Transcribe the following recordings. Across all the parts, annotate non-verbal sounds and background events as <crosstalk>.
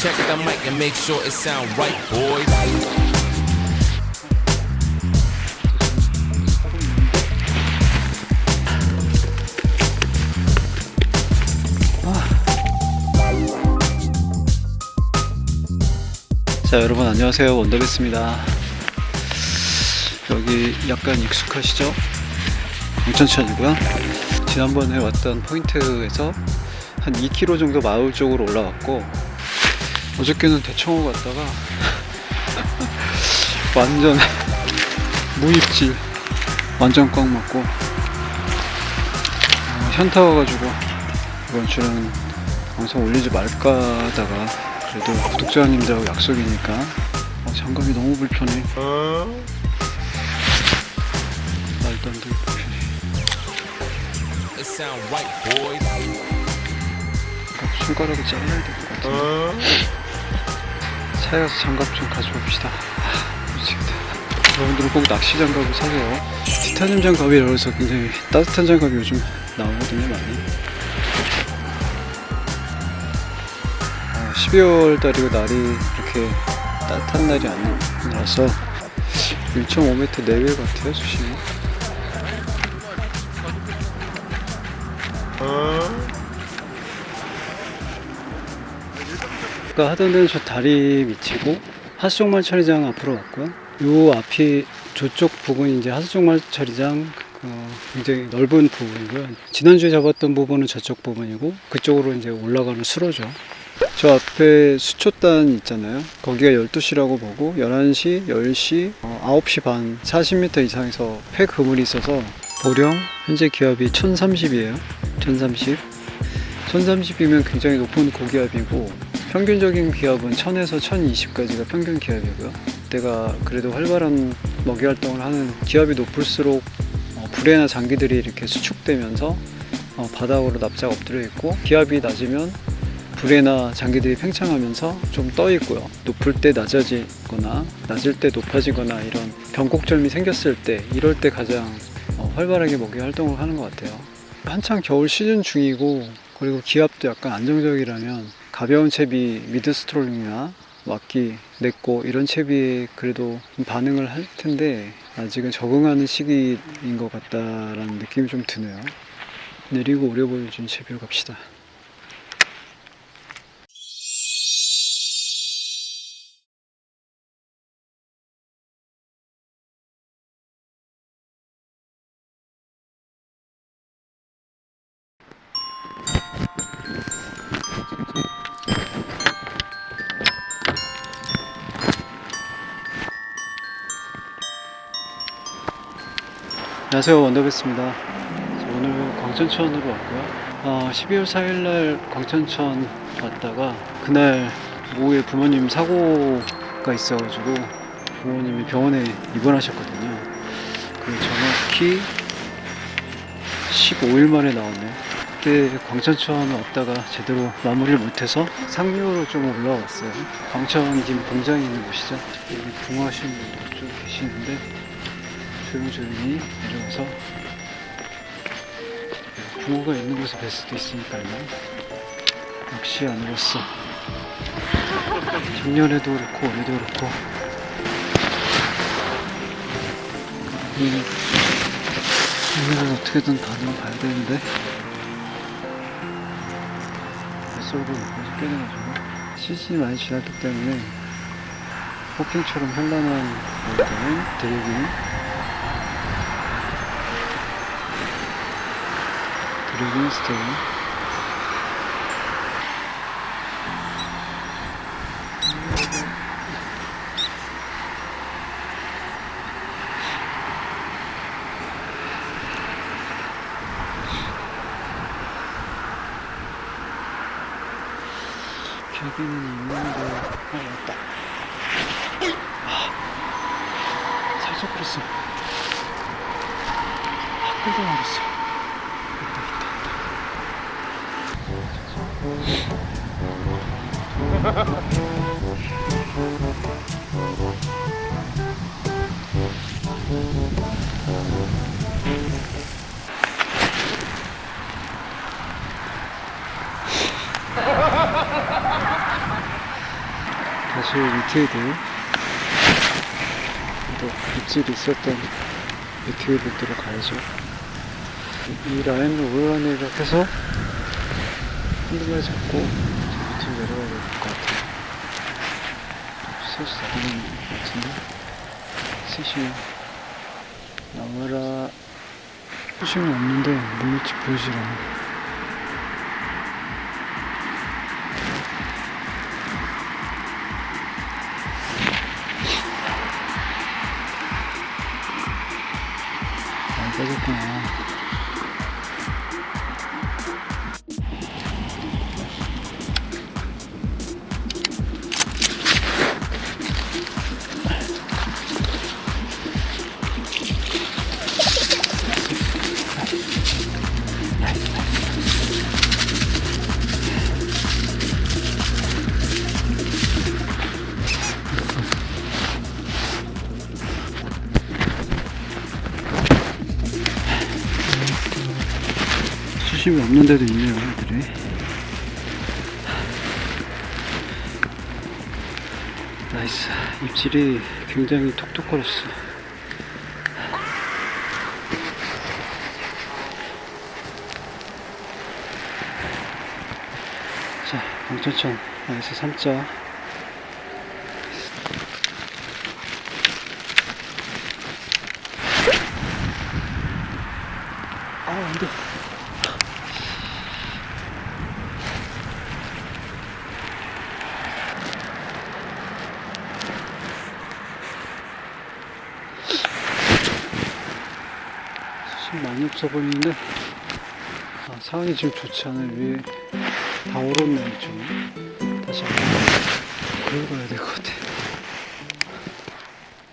Check the mic and make sure it sound right, boys. 자 여러분 안녕하세요 원더베스입니다 여기 약간 익숙하시죠? 공천천이고요 지난번에 왔던 포인트에서 한 2km 정도 마을 쪽으로 올라왔고 어저께는 대청호 갔다가 <laughs> 완전 무입질 완전 꽉 맞고 어, 현타 와가지고 이번 주는 방송 올리지 말까 하다가 그래도 구독자님들하고 약속이니까 어, 장갑이 너무 불편해. 말도 안 되게 불편해. 장갑 손가락을 잘라야 될 것 같은 데 차에 가서 장갑 좀 가져옵시다. 아, 미치겠다 여러분들은 꼭 낚시 장갑을 사세요. 티타늄 장갑이라고 해서 굉장히 따뜻한 장갑이 요즘 나오거든요 많이. 아, 12월 달이고 날이 이렇게 따뜻한 날이 아니라서 1.5m 내외 같아요 수심이 아까 하던 데는 저 다리 밑이고 하수종말 처리장 앞으로 왔고요. 요 앞이 저쪽 부분이 이제 하수종말 처리장 어, 굉장히 넓은 부분이고요. 지난주에 잡았던 부분은 저쪽 부분이고 그쪽으로 이제 올라가는 수로죠. 저 앞에 수초단 있잖아요. 거기가 12시라고 보고 11시, 10시, 어, 9시 반 40m 이상에서 폐 그물이 있어서 보령 현재 기압이 1030이에요. 1030. 1030이면 굉장히 높은 고기압이고 평균적인 기압은 1000에서 1020까지가 평균 기압이고요. 내가 그래도 활발한 먹이 활동을 하는 기압이 높을수록 어, 불에나 장기들이 이렇게 수축되면서 어, 바닥으로 납작 엎드려 있고 기압이 낮으면 불에나 장기들이 팽창하면서 좀 떠 있고요. 높을 때 낮아지거나 낮을 때 높아지거나 이런 변곡절미 생겼을 때 이럴 때 가장 어, 활발하게 먹이 활동을 하는 것 같아요. 한창 겨울 시즌 중이고 그리고 기압도 약간 안정적이라면 가벼운 채비 미드 스트롤링이나 막기 냈고 이런 채비에 그래도 좀 반응을 할 텐데 아직은 적응하는 시기인 것 같다라는 느낌이 좀 드네요. 느리고 오래 보여준 채비로 갑시다. 안녕하세요. 원더베스입니다. 오늘 광천천으로 왔고요. 어, 12월 4일날 광천천 왔다가 그날 오후에 부모님 사고가 있어가지고 부모님이 병원에 입원하셨거든요. 그 정확히 15일 만에 나왔네요 그때 광천천 왔다가 제대로 마무리를 못해서 상류로 좀 올라왔어요. 광천 김 공장이 있는 곳이죠. 여기 붕어하시는 분들 좀 계시는데 조용조용히 내려와서 붕어가 있는 곳에 뵐 수도 있으니까요. 역시 안 울었어. 작년에도 그렇고 올해도 그렇고 음, 오늘은 어떻게든 반응을 봐야 되는데 뱃속으로 몇가지 깨져가지고 시즌이 많이 지났기 때문에 호킹처럼 현란한 어떤 드리빙 스테이 여기는 있는데 어. 왔다 아, 살짝 아, 끌고 말았어 있다 있다 있다 다시 위트헤드 또 입질이 있었던 위트헤드로 가야죠. 이 라인을 올라내려 해서 핸들을 잡고 밑으로 내려가야 될 것 같아요. 셋이 나가는 것 같은데? 셋이 나와라 수심이 없는데 보이질 않아 수심이 없는 데도 있네요 애들이. 나이스. 입질이 굉장히 톡톡거렸어. 자 방천천 나이스 3자 아 안 돼 수심 많이 없어 보이는데 아, 상황이 지금 좋지 않아요. 위에 다 얼었네 좀 다시 한번 긁어야 될 것 같아.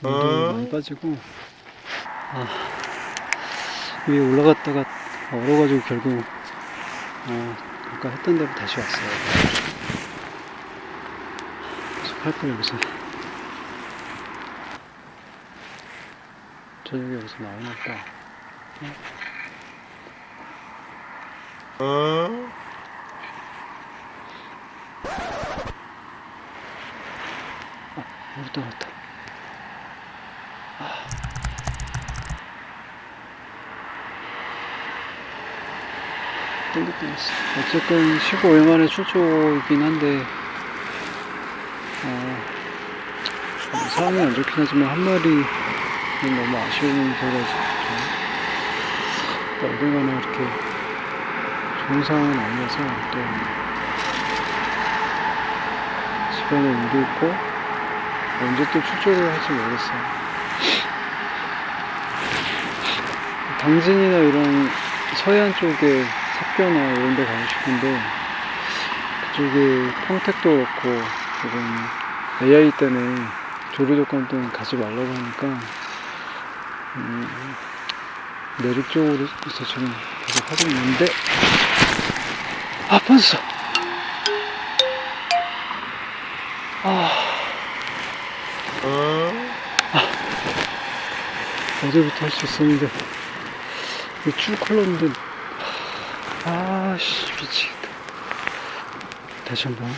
물도 많이 빠지고. 아, 위에 올라갔다가 얼어가지고 결국 어, 아까 했던 대로 다시 왔어요. 그래서 팔걸 여기서. 저녁에 여기서 나오나 보 다 물. 땡겼 땡겼어. 어쨌든 15일 만에 출조이긴 한데, 어, 뭐 상황이 안 좋긴 하지만 한 마리는 너무 아쉬운 또 어딜 가나 이렇게 상황은 아니어서 또 집안에 일도 있고 언제 또 출조를 할지 모르겠어요. 당진이나 이런 서해안 쪽에 삽교나 이런 데 가고 싶은데 그쪽에 평택도 그렇고 지금 AI 때문에 조류 조건 때문에 가지 말라고 하니까 음, 내륙 쪽으로 있어 지금 계속 하고 있는데 아 빠졌어. 아. 어제부터 할 수 있었는데 쭉 흘렀는데 아씨 미치겠다. 다시 한 번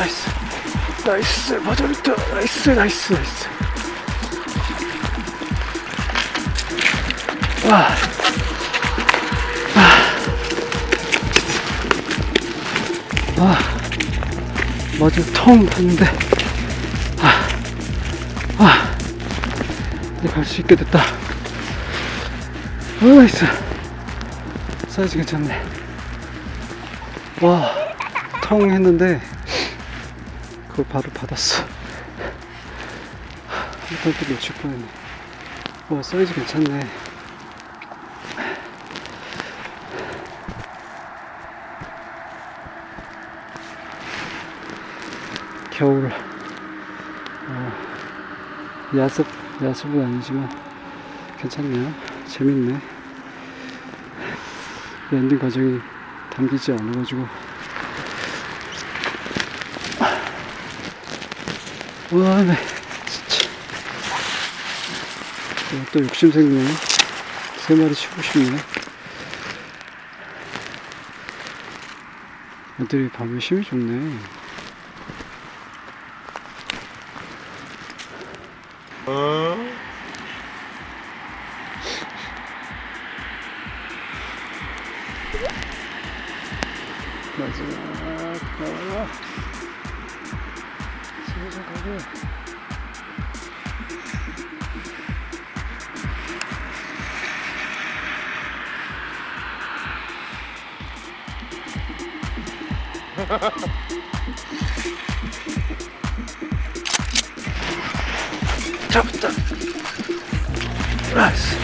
나이스. 나이스. 맞아있다 나이스 나이스 나이스. 와. 아, 아, 맞아. 처음 봤는데. 아, 아, 이제 갈 수 있게 됐다. 오 나이스. 사이즈 괜찮네. 와. 텅 했는데 그걸 바로 받았어. 또 놓칠 뻔했네. 와, 사이즈 괜찮네. 겨울, 어, 야습, 야습은 아니지만 괜찮네요. 재밌네. 랜딩 과정이 담기지 않아가지고 와 네 진짜. 어, 또 욕심 생기네. 세 마리 치고 싶네. 애들이 밤에 힘이 좋네. 마 가게 잡았다 나이스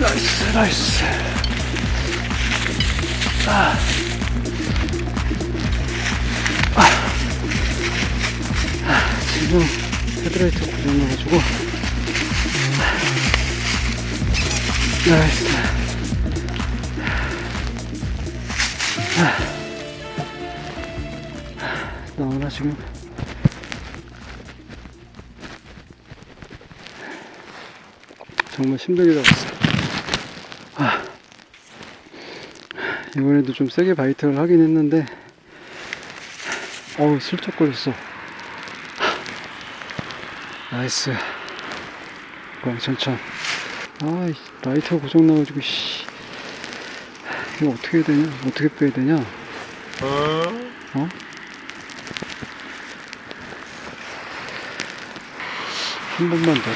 나이스 나이스 아. 지금 헤드라이트 고장나가지고. 나이스 나오나 지금. 정말 힘들게 잡았어 아, 이번에도 좀 세게 바이트를 하긴 했는데 어우 슬쩍 걸렸어 나이스. 광천천. 아이 라이트가 고장 나가지고 씨. 이거 어떻게 해야 되냐? 어떻게 빼야 되냐? 어? 한 번만 더.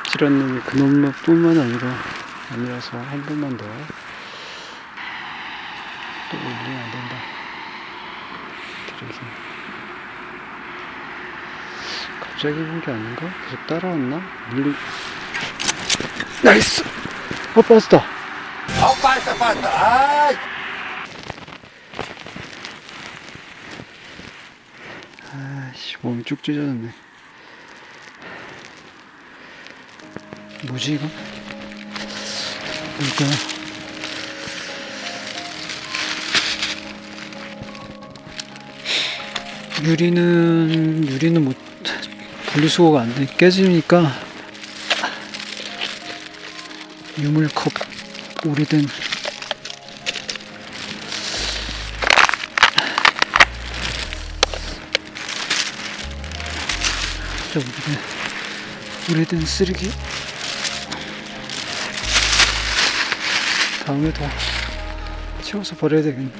입질한 놈이 그놈만 뿐만 아니라 아니라서 한 번만 더 또 올리면 안 된다 그래서 갑자기 본 게 아닌가? 계속 따라왔나? 물리 나이스! 어 빠졌다 어, 빠졌다, 빠졌다. 아, 아씨 몸이 쭉 찢어졌네 뭐지 이거? 뭘까요? 유리는 유리는 못 분리수거가 안 돼. 깨지니까 유물컵 오래된 진짜 오래된 쓰레기. 다음에 더 치워서 버려야 되겠네